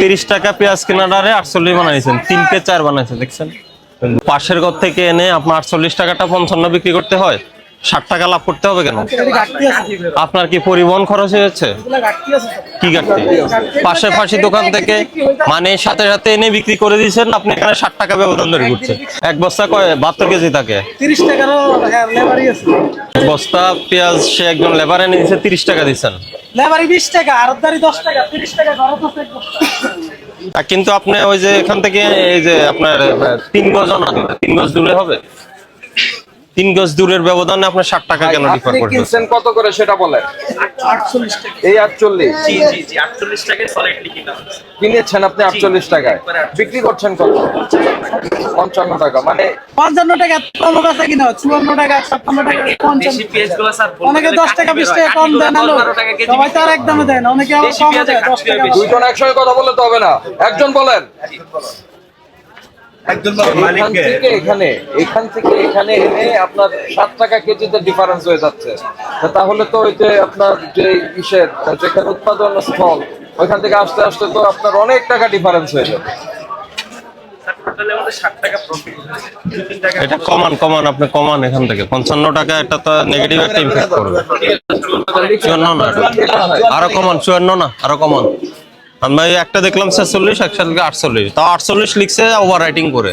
তিরিশ টাকা পেঁয়াজ কেনাটারে আটচল্লিশ বানাইছেন। তিনটে চার বানাইছেন, দেখছেন? পাশের ঘর থেকে এনে আপনার আটচল্লিশ টাকাটা পঞ্চান্ন বিক্রি করতে হয়। ষাট টাকা লাভ করতে হবে কেন? আপনার কি পরিবহন খরচ হয়েছে? কি ঘাটতি পাশাপাশি দোকান থেকে মানে সাথে সাথে এনে বিক্রি করে দিয়েছেন আপনি এখানে ষাট টাকা ব্যবধান ধরে ঘুরছে এক বস্তা কয়? বাহাত্তর কেজি থাকে এক বস্তা পেঁয়াজ সে একজন লেবার এনে দিচ্ছে তিরিশ টাকা দিচ্ছেন কিন্তু আপনি ওই যে এখান থেকে এই যে আপনার তিন গজ তিন গজ দূরে হবে? তিন গজ দূরের ব্যবধানে আপনার ষাট টাকা কেন ডিফার আপনি কিনছেন কত করে সেটা বলেন? এই আটচল্লিশ? জি জি জি আটচল্লিশ টাকায় সলিডলি কিনা কিনেছেন আপনি আটচল্লিশ টাকায়। বিক্রি করছেন কত? পঞ্চান্ন টাকা মানে পঞ্চান্ন টাকা কিনা? চুয়ান্ন টাকা ছাপ্পান্ন টাকা পঞ্চান্ন অনেকে দশ টাকা বিশ টাকা কম দেয় না লোক। টাকা কেজি সবাই তো আর একদমে দেয় না অনেকে আবার কম দেয় দশ টাকা দুইজন একসঙ্গে কথা বললে তো হবে না? একজন বলেন। এখান এখানে এখান থেকে এখানে এনে আপনার সাত টাকা কেজিতে ডিফারেন্স হয়ে যাচ্ছে। তাহলে তো ওই যে আপনার যে ইসের যেখানে উৎপাদন স্থল ওইখান থেকে আসতে আসতে তো আপনার অনেক টাকা ডিফারেন্স হয়ে যাবে। এটা কমান কমান আপনি কমান এখান থেকে। পঞ্চান্ন টাকা এটা তো নেগেটিভ একটা ইম্প্যাক্ট করবে। চুয়ান্ন না আরও কমান চুয়ান্ন না আরও কমান। আমি এই একটা দেখলাম ছেচল্লিশ একসাথে আটচল্লিশ। তাও আটচল্লিশ লিখছে ওভার রাইটিং করে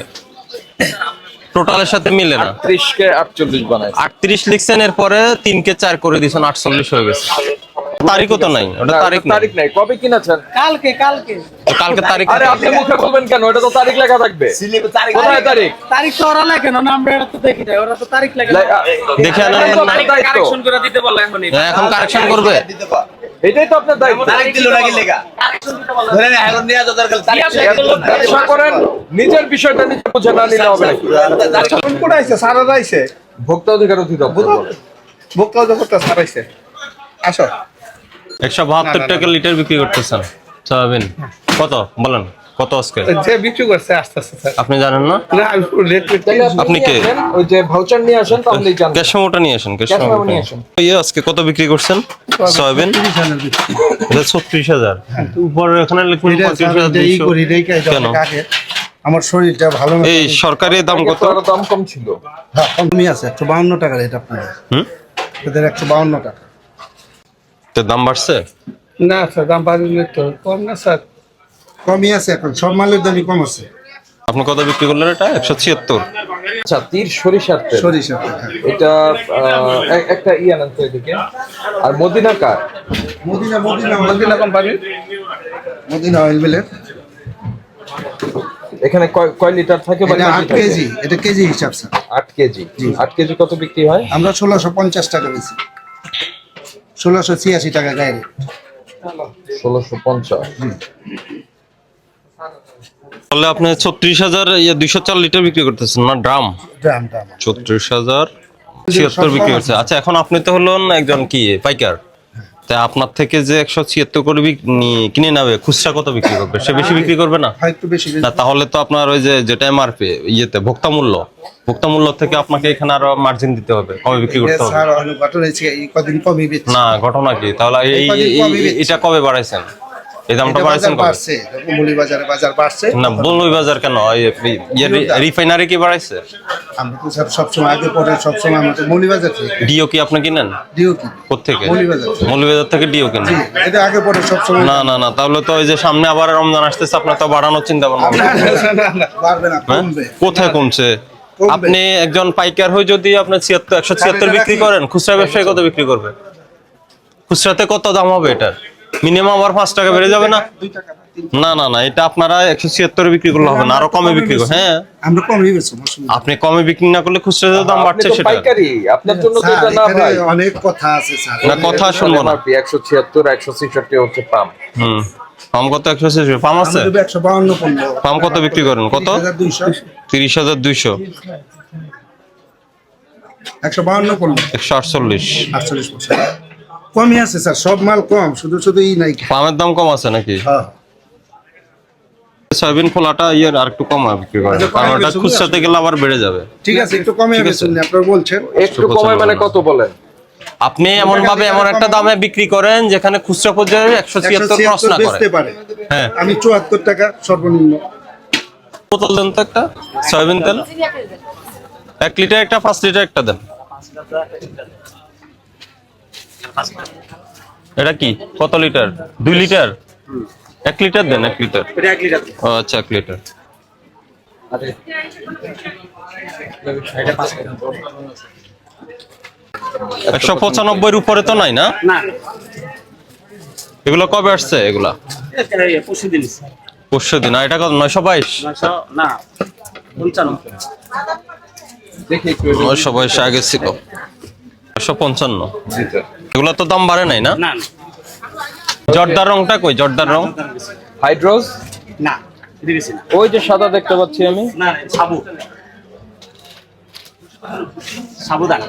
টোটালের সাথে মিলে না। ত্রিশ কে আটচল্লিশ বানায় আটত্রিশ লিখছেন এরপরে তিনকে চার করে দিয়েছেন আটচল্লিশ হয়ে গেছে। তারিখও তো নাই ওটা তারিখ তারিখ নাই। কবে কিনেছেন? কালকে কালকে। কালকে তারিখ আরে আপনি মুখে বলবেন কেন? এটা তো তারিখ লেখা থাকবে। কোথায় তারিখ তারিখ? তো ওরা লেখে না আমরা এটা তো দেখি যায় ওরা তো তারিখ লেখে না। দেখে আনেন না। কারেকশন করে দিতে বলল এখন হ্যাঁ, এখন কারেকশন করবে। এটাই তো আপনার দায়িত্ব। করেন নিজের বিষয়টা নিজে বুঝে না নিলে হবে নাকি? কোন আইছে সারা আইছে? ভোক্তা অধিকার অধিদপ্তর। ভোক্তা অধিকর্তা সারা আইছে। আসো। একশো বাহাত্তর টাকা লিটার বিক্রি করতেছেন। সয়াবিন কত? বলেন। কত আজকে? যে বিক্রি করছে আস্তে আস্তে স্যার। আপনি জানেন না? না আমি রেট আপনি কে? ওই যে ভাউচার নিয়ে আসেন জানবেন ক্যাশ মেমোটা নিয়ে আসেন ক্যাশ নিয়ে আসেন। ইয়ে আজকে কত বিক্রি করছেন? সয়াবিন? এটা ছত্রিশ হাজার। উপরে এখানে লিখুন পঁয়ত্রিশ হাজার দুইশো। কেন? আমার শরীরটা ভালো না। এই সরকারি দাম কত? আরও দাম কম ছিল। হ্যাঁ, কমই আছে একশো বাউন্ন টাকা রেট আপনাদের হুম? এদের একশো বাউন্ন টাকা। তো দাম বাড়ছে? না স্যার দাম বাড়িয়ে তো কম না স্যার। কমই আছে এখন সব মালের দামই কম আছে। আপনি কত বিক্রি করলেন এটা? একশো ছিয়াত্তর। আচ্ছা তীর সরিষার তেল। সরিষা হ্যাঁ। এটা আহ, এক- একটা ই আনেন তো এদিকে। আর মদিনা কার? মদিনা মদিনা মদিনা কোম্পানি? মদিনা অয়েল মিলের এখানে কয় কয় লিটার থাকে বা এটা আট? কেজি এটা কেজি হিসাব স্যার। আট কেজি। আট কেজি কত বিক্রি হয়? আমরা ষোলোশো পঞ্চাশ টাকা বেশি ষোলোশো ছিয়াশি টাকা গায়ে ষোলোশো পঞ্চাশ। তাহলে আপনি ছত্রিশ হাজার ইয়ে দুইশো চার লিটার বিক্রি করতেছেন না ড্রাম? Drum drum. ছত্রিশ হাজার ছিয়াত্তর বিক্রি করছে। আচ্ছা এখন আপনি তো হলেন একজন কি পাইকার? তা আপনার থেকে যে একশো ছিয়াত্তর করে কিনে নেবে খুচরা কত বিক্রি করবে? সে বেশি বিক্রি করবে না? হয় না তাহলে তো আপনার ওই যে যেটা এমআরপি ইয়েতে ভোক্তা মূল্য ভোক্তা মূল্য থেকে আপনাকে এখানে আরও মার্জিন দিতে হবে কবে বিক্রি করতে হবে? না ঘটনা কি? তাহলে। এটা কবে বাড়াইছেন? এই দামটা বাড়াইছেন কবে? বাড়ছে মুলি বাজারে বাজার বাড়ছে। না বলুই বাজার কেন রিফাইনারি কি বাড়াইছে? আমরা তো স্যার সবসময় আগে পরে সবসময় আমাদের মুলি বাজার থেকে ডিও কি আপনি কিনেন? দিও কি কোথেকে মৌলভীবাজার থেকে। মৌলভীবাজার থেকে ডিও কিনেন? এটা আগে পরে সবসময় না না না তাহলে তো ওই যে সামনে আবার রমজান আসতেছে আপনার তো বাড়ানোর চিন্তা ভাবনা না, হ্যাঁ? কমবে। কোথায় কমছে? আপনি একজন পাইকার হয়ে যদি আপনি ছিয়াত্তর একশো ছিয়াত্তর বিক্রি করেন খুচরা ব্যবসায়ী কত বিক্রি করবে? খুচরাতে কত দাম হবে এটার? মিনিমাম আবার পাঁচ টাকা বেড়ে যাবে না? না না না এটা আপনারা একশো ছিয়াত্তর বিক্রি করলে হবে না আরও কমে বিক্রি করবে হ্যাঁ। আপনি কমে বিক্রি না করলে খুচরা দাম বাড়ছে সেটা। না অনেক কথা আছে না কথা শুনব না। 176 হচ্ছে পাম। হম পাম কত? পাম কত বিক্রি করেন? কত? কমই আছে স্যার সব মাল কম শুধু শুধু ই নাই। পামের দাম কম আছে নাকি? হ্যাঁ। সয়াবিন খোলাটা ইয়ের আর একটু কম বিক্রি করে কারণ ওটা খুচরাতে গেলে আবার বেড়ে যাবে। ঠিক আছে একটু কমে আছে। বেচুন আপনারা বলছেন। একটু কমায় মানে কত বলেন? আপনি এমন ভাবে এমন একটা দামে বিক্রি করেন যেখানে খুচরা পর্যায়ে একশো ছিয়াত্তর ক্রস না করে। হ্যাঁ। আমি চুয়াত্তর টাকা সর্বনিম্ন। বোতল দেন তো একটা? সয়াবিন তেল? এক লিটার একটা পাঁচ লিটার একটা দেন। এটা কি? কত লিটার? দুই লিটার? এক লিটার দেন এক লিটার। ও আচ্ছা এক লিটার। একশো পঁচানব্বইয়ের উপরে তো নাই না? এগুলো কবে আসছে এগুলা? পরশু দিন এটা কত নয়শো বাইশ? নয়শো বাইশ আগে ছিল। নয়শো পঞ্চান্ন। জি স্যার এগুলো তো দাম বাড়ে নাই না? না জর্দার রংটা কই? জর্দার রং? হাইড্রোজ? না না। ওই যে সাদা দেখতে পাচ্ছি আমি। না সাবু। সাবুদানা।